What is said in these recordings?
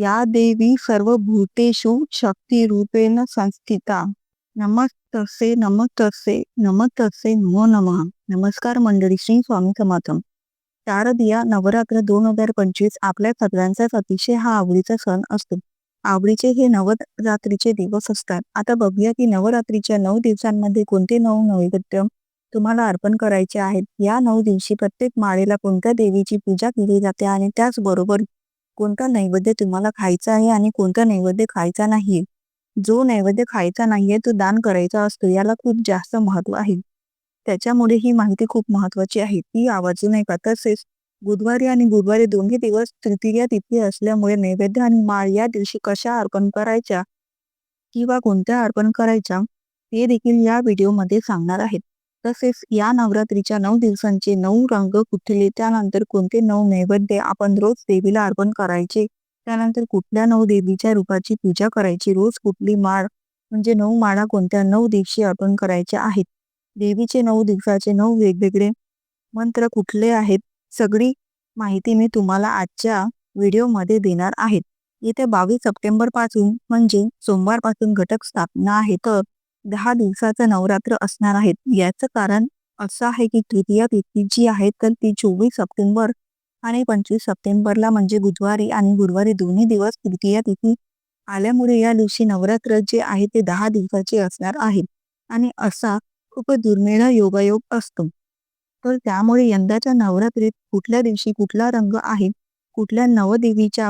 या देवी सर्व भूतेषु शक्तिरूपेण संस्थिता। नमस्तसे नमस्तसे नमस्तसे नमो नमः। नमस्कार मंडळी श्री स्वामी समाथम शारदिया नवरात्र दोन हजार पंचवीस आपल्या सगळ्यांचाच अतिशय हा आवडीचा सण असतो. आवडीचे हे नवरात्रीचे दिवस असतात. आता बघूया की नवरात्रीच्या नऊ दिवसांमध्ये कोणते नऊ नैवेद्य तुम्हाला अर्पण करायचे आहेत? या नऊ दिवशी प्रत्येक माळेला कोणत्या देवीची पूजा केली जाते? आणि त्याचबरोबर कोणता नैवेद्य तुम्हाला खायचा आहे आणि कोणता नैवेद्य खायचा नाहीये जो नैवेद्य खायचा नाहीये तो दान करायचा असतो याला खूप जास्त महत्त्व आहे. त्याच्यामुळे ही माहिती खूप महत्वाची आहे. ती आवाजू नये का? तसेच बुधवारी आणि गुरुवारी दोन्ही दिवस तृतीय तिथी असल्यामुळे नैवेद्य आणि माळ या दिवशी कशा अर्पण करायच्या किंवा कोणत्या अर्पण करायच्या ते देखील या व्हिडिओमध्ये सांगणार आहेत. तसेच या नवरात्रीच्या नऊ दिवसांचे नऊ रंग कुठले? त्यानंतर कोणते नऊ नैवेद्य आपण रोज देवीला अर्पण करायचे? त्यानंतर कुठल्या नऊ देवीच्या रूपाची पूजा करायची? रोज कुठली माळ म्हणजे नऊ माळा कोणत्या नऊ दिवशी अर्पण करायच्या आहेत? देवीचे नऊ दिवसाचे नऊ वेगवेगळे मंत्र कुठले आहेत? सगळी माहिती मी तुम्हाला आजच्या व्हिडिओमध्ये देणार आहेत येत्या बावीस सप्टेंबरपासून म्हणजे सोमवारपासून घटक स्थापना आहे. तर दहा दिवसाचं नवरात्र असणार आहेत याचं कारण असं आहे की तृतीय तिथी जी आहे तर ती चोवीस सप्टेंबर आणि पंचवीस सप्टेंबरला म्हणजे बुधवारी आणि गुरुवारी दोन्ही दिवस तृतीय तिथी आल्यामुळे या दिवशी नवरात्र जे आहे ते दहा दिवसाचे असणार आहे आणि असा खूप दुर्मिळ योगायोग असतो. तर त्यामुळे यंदाच्या नवरात्रीत कुठल्या दिवशी कुठला रंग आहे कुठल्या नवदेवीच्या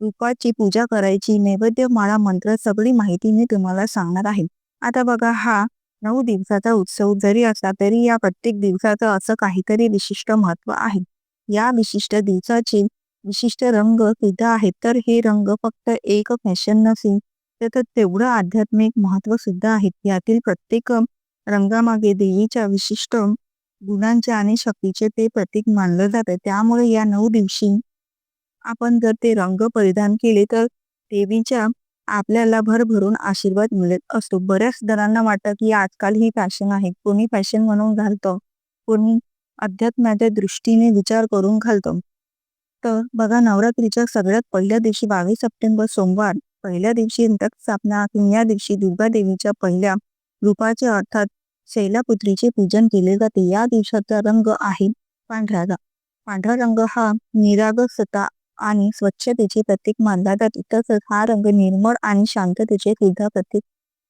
रूपाची पूजा करायची नैवेद्य माळा मंत्र सगळी माहिती मी तुम्हाला सांगणार आहे. आता बघा हा नऊ दिवसाचा उत्सव जरी असला तरी या प्रत्येक दिवसाचं असं काहीतरी विशिष्ट महत्त्व आहे. या विशिष्ट दिवसाचे विशिष्ट रंग सुद्धा आहेत. तर हे रंग फक्त एक फॅशन नसेल तर तेवढं आध्यात्मिक महत्त्व सुद्धा आहे यातील प्रत्येक रंगामागे देवीच्या विशिष्ट गुणांचे आणि शक्तीचे ते प्रतीक मानलं जातं. त्यामुळे या नऊ दिवशी आपण जर ते रंग परिधान केले तर देवीच्या आपल्याला भरभरून आशीर्वाद मिळत असतो. बऱ्याच जणांना वाटतं की आजकाल ही फॅशन आहे. कोणी फॅशन म्हणून घालतं कोणी अध्यात्माच्या दृष्टीने विचार करून घालतो. तर बघा नवरात्रीच्या सगळ्यात पहिल्या दिवशी बावीस सप्टेंबर सोमवार पहिल्या दिवशी स्थापना या दिवशी दुर्गा देवीच्या पहिल्या रूपाचे अर्थात शैलापुत्रीचे पूजन केले जाते. या दिवसाचा रंग आहे पांढरा पांढरा रंग हा निरागसता आणि स्वच्छतेचे प्रतीक मानला जातो. तसंच हा रंग निर्मळ आणि शांततेचे सुद्धा प्रतीक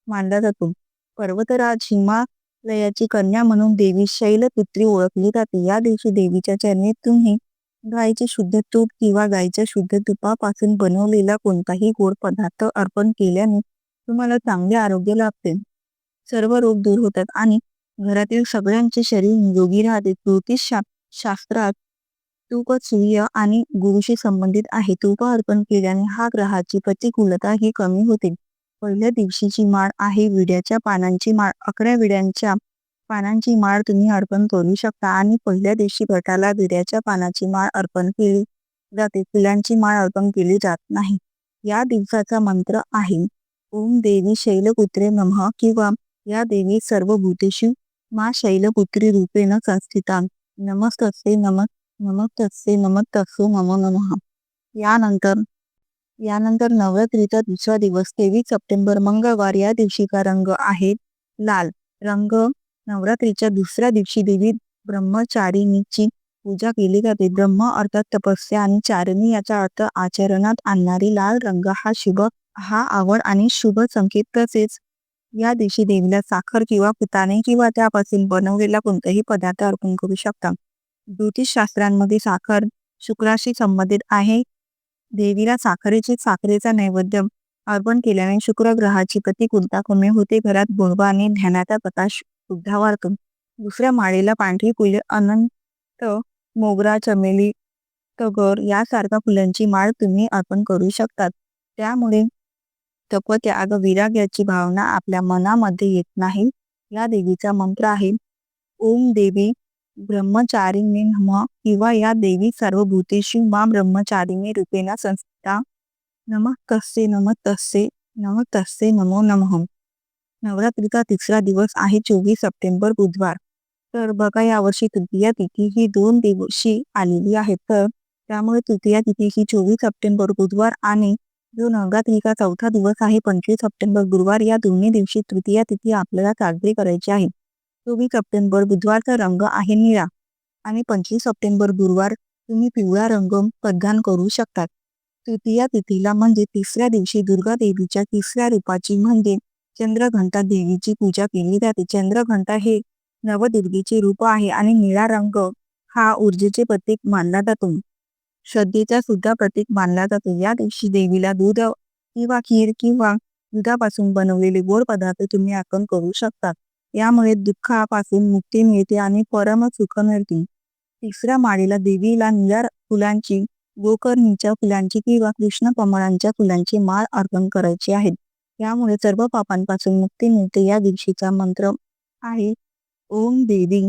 मानला जातो. पर्वतराज हिमालयाची कन्या म्हणून देवी शैलपुत्री ओळखली जाते. या दिवशी देवीच्या चरणी तुम्ही गायीचे शुद्ध तूप किंवा गायीच्या शुद्ध तुपापासून बनवलेला कोणताही गोड पदार्थ अर्पण केल्याने तुम्हाला चांगले आरोग्य लाभते. सर्व रोग दूर होतात आणि घरातील सगळ्यांचे शरीर निरोगी राहते. ज्योतिष शास्त्रात तूप सूर्य आणि गुरुशी संबंधित आहे. तूप अर्पण केल्याने हा ग्रहाची प्रतिकूलता ही कमी होते. पहिल्या दिवशीची माळ आहे. विड्याच्या पानांची माळ. अकरा विड्यांच्या पानांची माळ तुम्ही अर्पण करू शकता आणि पहिल्या दिवशी भटाला विड्याच्या पानाची माळ अर्पण केली जाते. फुलांची माळ अर्पण केली जात नाही. या दिवसाचा मंत्र आहे ओम देवी शैलपुत्रे नमः किंवा या देवी सर्व भूतेषु मा शैलपुत्री रूपेण संस्थिता नमस्तसे नमः. नमस्तसे नमस्तसो नमो नमः. यानंतर यानंतर नवरात्रीचा दुसरा दिवस तेवीस सप्टेंबर मंगळवार या दिवशीचा रंग आहे? लाल. रंग नवरात्रीच्या दुसऱ्या दिवशी देवी ब्रह्मचारिणीची पूजा केली जाते. ब्रह्म अर्थात तपस्या आणि चारणी याचा अर्थ आचरणात आणणारी लाल रंग हा शुभ हा आवड आणि शुभ संकेत तसेच. या दिवशी देवीला साखर किंवा पुताने किंवा त्यापासून बनवलेला कोणताही पदार्थ अर्पण करू शकता. ज्योतिष शास्त्रांमध्ये साखर शुक्राशी संबंधित आहे. देवीला साखरेची साखरेचा नैवेद्य अर्पण केल्याने शुक्र ग्रहाची प्रतिकूलता कमी होते. घरात गुणवा आणि ध्यानाचा प्रकाश सुद्धा वाढतो. दुसऱ्या माळेला पांढरी फुले अनंत मोगरा चमेली तगर यासारख्या फुलांची माळ तुम्ही अर्पण करू शकतात. त्यामुळे तप त्याग विराग याची भावना आपल्या मनामध्ये येत नाही. या देवीचा मंत्र आहे ओम देवी ब्रह्मचारिणी नम किंवा या देवी सर्व भूतेशी मा ब्रह्मचारिणी रूपेणा संस्था नम तस्से नम तस्से नम तस्से नमो नमः. नवरात्रीचा तिसरा दिवस आहे चोवीस सप्टेंबर बुधवार. तर बघा यावर्षी तृतीया तिथी ही दोन दिवशी आलेली आहे तर त्यामुळे तृतीया तिथी ही चोवीस सप्टेंबर बुधवार आणि जो नवरात्रीचा चौथा दिवस आहे पंचवीस सप्टेंबर गुरुवार या दोन्ही दिवशी तृतीया तिथी आपल्याला साजरी करायची आहे. चोवीस सप्टेंबर बुधवारचा रंग आहे निळा आणि पंचवीस सप्टेंबर गुरुवार तुम्ही पिवळा रंग परिधान करू शकतात. तृतीया तिथीला म्हणजे तिसऱ्या दिवशी दुर्गा देवीच्या तिसऱ्या रूपाची म्हणजे चंद्रघंटा देवीची पूजा केली जाते. चंद्रघंटा हे नवदुर्गेचे रूप आहे आणि निळा रंग हा ऊर्जेचे प्रतीक मानला जातो. श्रद्धेचा सुद्धा प्रतीक मानला जातो. या दिवशी देवीला दूध किंवा खीर किंवा दुधापासून बनवलेले गोड पदार्थ तुम्ही अर्पण करू शकता. यामुळे दुःखापासून मुक्ती मिळते आणि परम सुख मिळते. तिसऱ्या माळीला देवीला निळ्या फुलांची गोकर्णीच्या फुलांची किंवा कृष्ण कमळांच्या फुलांची माळ अर्पण करायची आहे. यामुळे सर्व पापांपासून मुक्ती मिळते या दिवशीचा मंत्र आहे. ओम देवी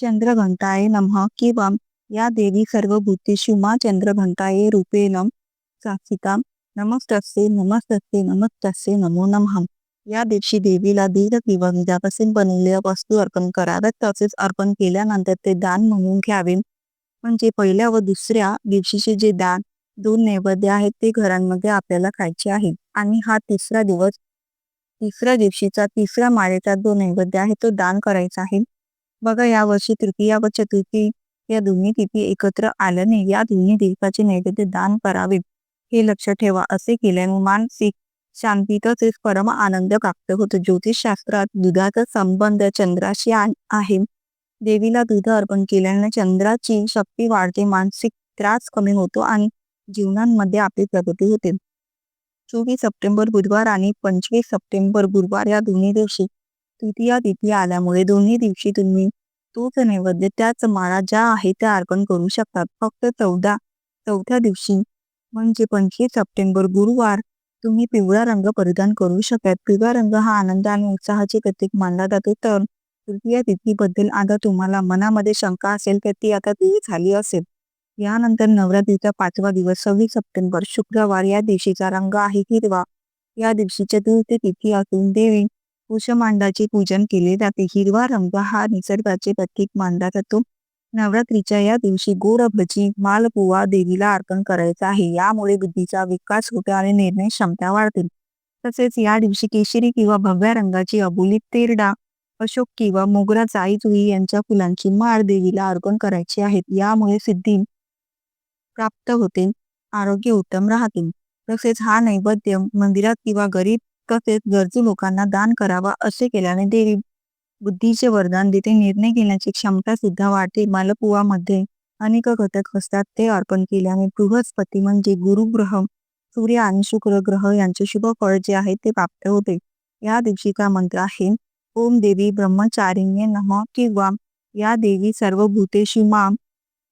चंद्रघंटाय नमः किंवा या देवी सर्व भूतेषु मा चंद्रघंटाये रूपेण साक्षिता. नमस्तस्ते नमस्तस्ते नमस्तस्ते नमो नमः. या दिवशी देवीला दूध किंवा दुधापासून बनवलेल्या वस्तू अर्पण कराव्यात. तसेच अर्पण केल्यानंतर ते दान म्हणून घ्यावे. म्हणजे पहिल्या व दुसऱ्या दिवशीचे जे दान दोन नैवेद्य आहेत ते घरांमध्ये आपल्याला खायचे आहे. आणि हा तिसरा दिवस तिसऱ्या दिवशीचा तिसऱ्या माळेचा जो नैवेद्य आहे तो दान करायचा आहे. बघा या वर्षी तृतीया व चतुर्थी या दोन्ही तिथी एकत्र आल्याने या दोन्ही दिवसाचे नैवेद्य दान करावे. हे लक्ष ठेवा असे केल्याने मानसिक शांतीतच एक परम आनंद प्राप्त होतो. ज्योतिषशास्त्रात दुधाचा संबंध चंद्राशी आहे. देवीला दूध अर्पण केल्याने चंद्राची शक्ती वाढते मानसिक त्रास कमी होतो आणि जीवनांमध्ये आपली प्रगती होते. चोवीस सप्टेंबर बुधवार आणि पंचवीस सप्टेंबर गुरुवार या दोन्ही दिवशी तृतीया तिथी आल्यामुळे दोन्ही दिवशी तुम्ही तोच नैवेद्य त्याच माळा ज्या आहे त्या अर्पण करू शकतात. फक्त चौदा चौथ्या दिवशी म्हणजे पंचवीस सप्टेंबर गुरुवार तुम्ही पिवळा रंग परिधान करू शकतात पिवळा रंग हा आनंद आणि उत्साहाचे प्रतीक मानला जातो. तर तृतीय तिथीबद्दल आता तुम्हाला मनामध्ये शंका असेल तर ती आता ती झाली असेल. यानंतर नवरात्रीचा पाचवा दिवस सव्वीस सप्टेंबर शुक्रवार या दिवशीचा रंग आहे हिरवा. या दिवशी चतुर्थी तिथी असून देवी कुशमांडाचे पूजन केले जाते. हिरवा रंग हा निसर्गाचे प्रतीक मानला जातो. नवरात्रीच्या या दिवशी गोड भजी मालपुवा देवीला अर्पण करायचा आहे. यामुळे बुद्धीचा विकास होतो आणि निर्णय क्षमता वाढतील तसेच या दिवशी केशरी किंवा भव्या रंगाची अबोली तेरडा अशोक किंवा मोगरा जाई जुई यांच्या फुलांची माळ देवीला अर्पण करायची आहेत यामुळे सिद्धी प्राप्त होते आरोग्य उत्तम राहतील तसेच हा नैवेद्य मंदिरात किंवा गरीब तसेच गरजू लोकांना दान करावा असे केल्याने देवी बुद्धीचे वरदान देते निर्णय घेण्याची क्षमता सुद्धा वाढते मालपुवामध्ये अनेक घटक असतात ते अर्पण केल्याने बृहस्पती म्हणजे गुरुग्रह सूर्य आणि शुक्र ग्रह यांचे शुभ फळ जे आहे ते प्राप्त होते. या दिवशीचा मंत्र आहे ओम देवी ब्रह्मचारिण्य नम किंवा या देवी सर्व भूतेशी माम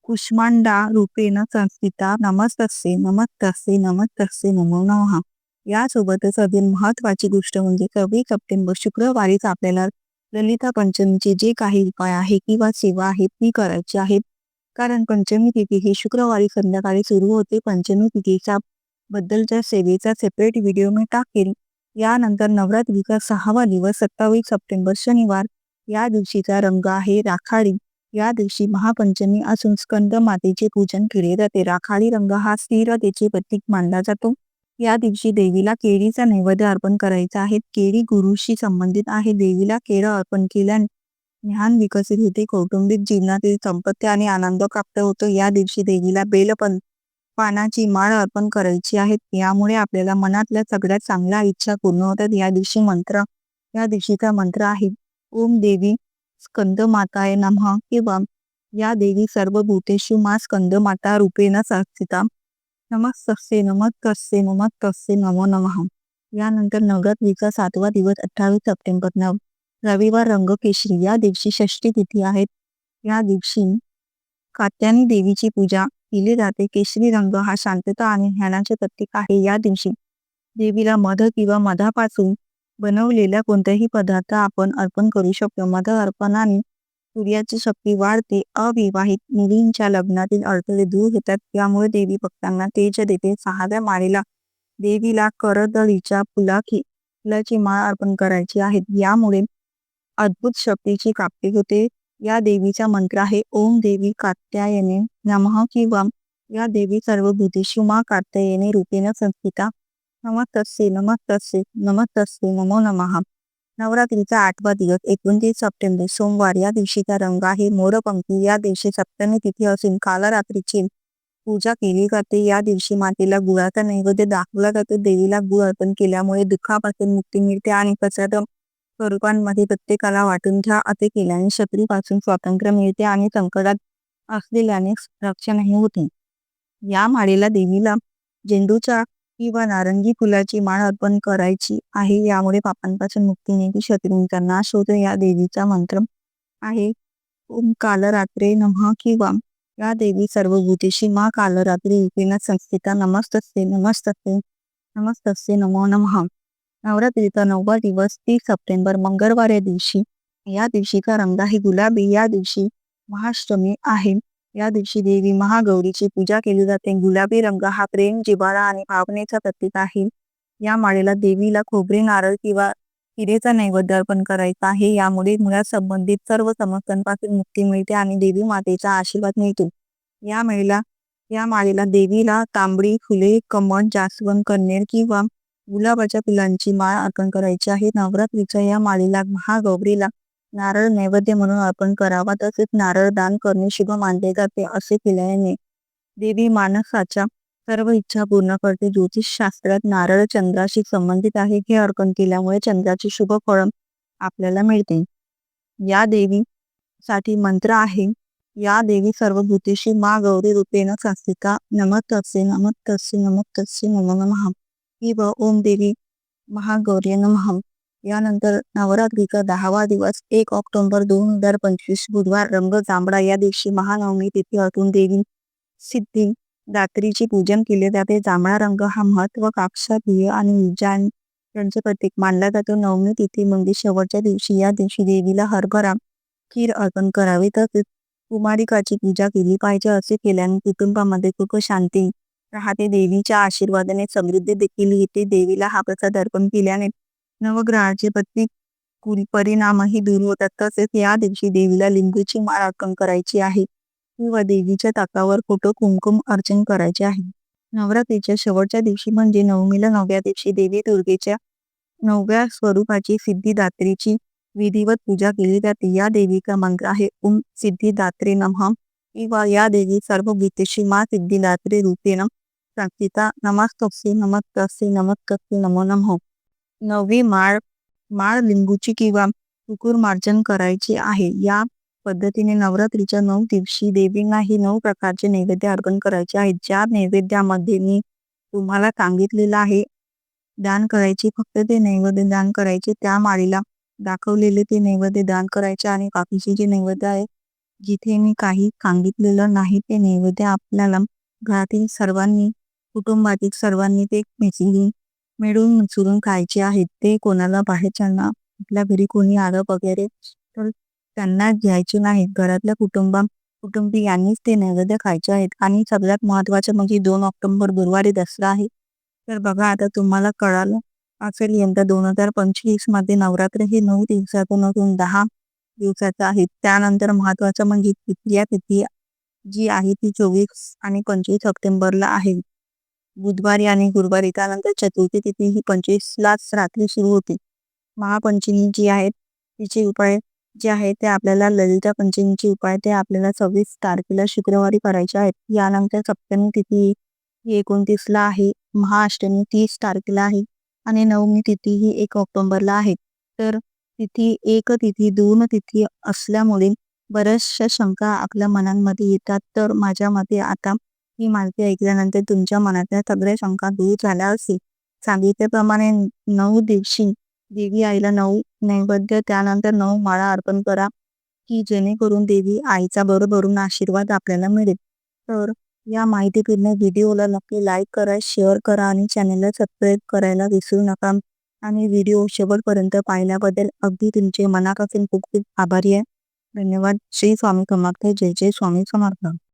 कुष्मांडा रूपेण संस्थिता नमस्तसे नमस्तसे नमस्तसे नमो नमः. यासोबतच अजून महत्वाची गोष्ट म्हणजे सव्वीस सप्टेंबर शुक्रवारीच आपल्याला ललिता पंचमीचे जे काही उपाय आहे किंवा सेवा आहेत ती करायची आहेत. कारण पंचमी तिथी ही शुक्रवारी संध्याकाळी सुरू होते. पंचमी तिथीच्या बद्दलच्या सेवेचा सेपरेट व्हिडिओ मी टाकेल यानंतर नवरात्रीचा सहावा दिवस सत्तावीस सप्टेंबर शनिवार या दिवशीचा रंग आहे राखाडी. या दिवशी महापंचमी असून स्कंद मातेचे पूजन केले जाते. राखाडी रंग हा स्थिरतेचे प्रतीक मानला जातो. या दिवशी देवीला केळीचा नैवेद्य अर्पण करायचा आहे. केळी गुरुशी संबंधित आहे. देवीला केळं अर्पण केल्याने ज्ञान विकसित होते. कौटुंबिक जीवनातील संपत्ती आणि आनंद प्राप्त होतो. या दिवशी देवीला बेलपण पानाची माळ अर्पण करायची आहे. यामुळे आपल्याला मनातल्या सगळ्यात चांगल्या इच्छा पूर्ण होतात. या दिवशी मंत्र या दिवशीचा मंत्र आहे. ओम देवी स्कंद माताय नमः किंवा या देवी सर्व भूतेषु मा स्कंद माता रूपेण संस्थिता नमस्तस्ते नमस्कार नमस्तस्ते नमो नमः. यानंतर नवरात्रीचा सातवा दिवस अठ्ठावीस सप्टेंबर नव रविवार रंग केशरी या दिवशी षष्टी तिथी आहेत या दिवशी कात्यानी देवीची पूजा केली जाते. केशरी रंग हा शांतता आणि ज्ञानाचे प्रतीक आहे. या दिवशी देवीला मध किंवा मधापासून बनवलेल्या कोणत्याही पदार्थ आपण अर्पण करू शकतो. मध अर्पणाने सूर्याची शक्ती वाढते अविवाहित मुलींच्या लग्नातील अडथळे दूर होतात. त्यामुळे देवी भक्तांना तेज देते. सहाव्या माळेला देवीला करदळीच्या फुलाखी फुलाची माळ अर्पण करायची आहे. यामुळे अद्भुत शक्तीची प्राप्ती होते. या देवीचा मंत्र आहे ओम देवी कात्यायने नमः किंवा या देवी सर्व भूतेषु मा कात्यायने रूपेण संस्थिता. नमस्तस्य नमस्तस्य नमस्तस्य नमो नमः नवरात्रीचा आठवा दिवस एकोणतीस सप्टेंबर सोमवार या दिवशीचा रंग आहे मोरपंखी या दिवशी सप्तमी तिथी असून कालरात्रीची पूजा केली जाते. या दिवशी मातेला गुळाचा नैवेद्य दाखवला जातो. देवीला गुळ अर्पण केल्यामुळे दुःखापासून मुक्ती मिळते आणि प्रसाद स्वरूपांमध्ये प्रत्येकाला वाटून घ्या असे केल्याने शत्रूपासून स्वातंत्र्य मिळते आणि संकटात असलेल्याने रक्षणही होते. या माळेला देवीला झेंडूच्या किंवा नारंगी फुलाची माळ अर्पण करायची आहे यामुळे पापांपासून मुक्ती मिळते. शत्रूंचा नाश होतो या देवीचा मंत्र आहे. ओम कालरात्रे नमः किंवा या देवी सर्व भूतेशी मा कालरात्री रूपेण संस्थिता नमस्तस्ते नमस्तस्ते नमस्तस्ते नमो नमः. नवरात्रीचा नववा दिवस तीस सप्टेंबर मंगळवार या दिवशी या दिवशी का रंग आहे? गुलाबी या दिवशी महाष्टमी आहे. या दिवशी देवी महागौरीची पूजा केली जाते. गुलाबी रंग हा प्रेम जिव्हाळा आणि भावनेचा प्रतीक आहे. या माळेला देवीला खोबरे नारळ किंवा हिरेचा नैवेद्य अर्पण करायचा आहे. यामुळे मुळात संबंधित सर्व समस्यांपासून मुक्ती मिळते आणि देवी मातेचा आशीर्वाद मिळतो. या मेळेला या माळेला देवीला तांबडी फुले कमळ जास्वंद कन्नेर किंवा गुलाबाच्या फुलांची माळ अर्पण करायची आहे. नवरात्रीच्या या माळेला महागौरीला नारळ नैवेद्य म्हणून अर्पण करावा. तसेच नारळ दान करणे शुभ मानले जाते असे केल्याने देवी मानसाच्या सर्व इच्छा पूर्ण करते. ज्योतिष शास्त्रात नारळ चंद्राशी संबंधित आहे. हे अर्पण केल्यामुळे चंद्राचे शुभ फळ आपल्याला मिळते. या देवी साठी मंत्र आहे या देवी सर्व भूतेशी मा गौरी रूपेण संस्थिता नमस्तस्य नमस्तस्य नम नम नमः व ओम देवी महागौरी नमः. यानंतर नवरात्रीचा दहावा दिवस एक ऑक्टोबर दोन हजार पंचवीस बुधवार रंग जांभळा या दिवशी महानवमी तिथी असून देवी सिद्धी दात्रीची पूजन केले जाते. जांभळा रंग हा महत्त्व ध्येय आणि ऊर्जा यांचे प्रतीक मानला जातो. नवमी तिथी म्हणजे शेवटच्या दिवशी. या दिवशी देवीला हरभरा खीर अर्पण करावी. तसेच कुमारिकाची पूजा केली पाहिजे असे केल्याने कुटुंबामध्ये खूप शांती राहते. देवीच्या आशीर्वादाने समृद्धी देखील येते. देवीला हा प्रसाद अर्पण केल्याने नवग्रहाचे प्रतिकूल परिणामही दूर होतात. तसेच या दिवशी देवीला लिंबूची माळ अर्पण करायची आहे. किंवा देवीच्या ताकावर फोटो कुमकुम अर्चन करायचे आहे. नवरात्रीच्या शेवटच्या दिवशी म्हणजे नवमीला नवव्या दिवशी देवी दुर्गेच्या नवव्या स्वरूपाची सिद्धिदात्रीची विधिवत पूजा केली जाते. या देवीचा मंत्र आहे ओम सिद्धिदात्रे नमः. किंवा या देवी सर्व गीतेशी मा सिद्धिदात्रे रूपेण संस्थिता नमस्तस्य नमस्तस्य नमस्तस्य नमो नमः. नववी माळ माळ लिंबूची किंवा कुकुरमार्जन करायची आहे. या पद्धतीने नवरात्रीच्या नऊ दिवशी देवींना हे नऊ प्रकारचे नैवेद्य अर्पण करायचे आहेत. ज्या नैवेद्यामध्ये मी तुम्हाला सांगितलेलं आहे दान करायचे फक्त ते नैवेद्य दान करायचे त्या माळीला दाखवलेले ते नैवेद्य दान करायचे आणि बाकीचे जे नैवेद्य आहे जिथे मी काही सांगितलेलं नाही ते नैवेद्य आपल्याला घरातील सर्वांनी कुटुंबातील सर्वांनी ते मिसळून मिळून मिसळून खायचे आहेत. ते कोणाला बाहेरच्यांना आपल्या घरी कोणी आलं वगैरे तर त्यांना घ्यायचे नाहीत. घरातल्या कुटुंबा कुटुंबियांनीच ते नैवेद्य खायचे आहेत. आणि सगळ्यात महत्वाचं म्हणजे दोन ऑक्टोबर गुरुवारी दसरा आहे. तर बघा आता तुम्हाला कळालं असेल यंदा दोन हजार पंचवीसमध्ये नवरात्र हे नऊ दिवसातून नसून दहा दिवसाचं आहे. त्यानंतर महत्वाचं म्हणजे तिथल्या तिथी जी आहे ती चोवीस आणि पंचवीस सप्टेंबरला आहे. बुधवारी आणि गुरुवारी त्यानंतर चतुर्थी तिथी ही पंचवीसलाच रात्री सुरू होते. महापंचमी जी आहे तिचे उपाय जे आहे ते आपल्याला ललिता पंचमीचे उपाय ते आपल्याला सव्वीस तारखेला शुक्रवारी करायचे आहेत. यानंतर सप्तमी तिथी ही एकोणतीसला आहे महाअष्टमी तीस तारखेला आहे आणि नवमी तिथी ही एक ऑक्टोबरला आहे. तर तिथी एक तिथी दोन तिथी असल्यामुळे बऱ्याचशा शंका आपल्या मनांमध्ये येतात. तर माझ्या मते आता ही माहिती ऐकल्यानंतर तुमच्या मनातल्या सगळ्या शंका दूर झाल्या असतील. सांगितल्याप्रमाणे नऊ दिवशी देवी आईला नऊ नैवेद्य त्यानंतर नऊ माळा अर्पण करा की जेणेकरून देवी आईचा बरोबरून आशीर्वाद आपल्याला मिळेल. तर या माहितीपूर्ण व्हिडिओला नक्की लाईक करा शेअर करा आणि चॅनलला सबस्क्राईब करायला विसरू नका. आणि व्हिडिओ शेवटपर्यंत पाहिल्याबद्दल अगदी तुमचे मनापासून खूप खूप आभारी आहे. धन्यवाद. श्री स्वामी समर्थ. जय जय स्वामी समर्थ.